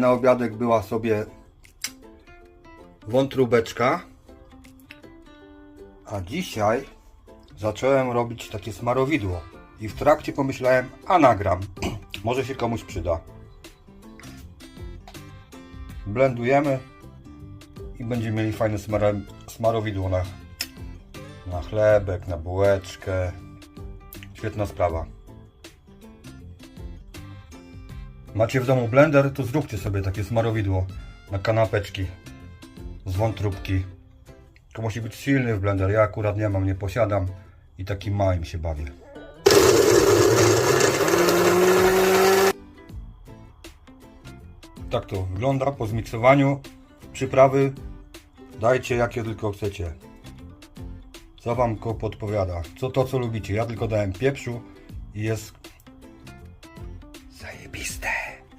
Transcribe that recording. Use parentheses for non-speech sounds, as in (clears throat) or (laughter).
Na obiadek była sobie wątróbeczka. A dzisiaj zacząłem robić takie smarowidło. I w trakcie pomyślałem, a nagram. (clears throat) Może się komuś przyda. Blendujemy i będziemy mieli fajne smarowidło na, na chlebek, na bułeczkę. Świetna sprawa. Macie w domu blender, to zróbcie sobie takie smarowidło na kanapeczki z wątróbki. To musi być silny w blender. Ja akurat nie mam, nie posiadam i takim małym się bawię. Tak to wygląda po zmiksowaniu. Przyprawy dajcie jakie tylko chcecie. Co wam podpowiada? Co to co lubicie? Ja tylko dałem pieprzu i jest Zajebiste!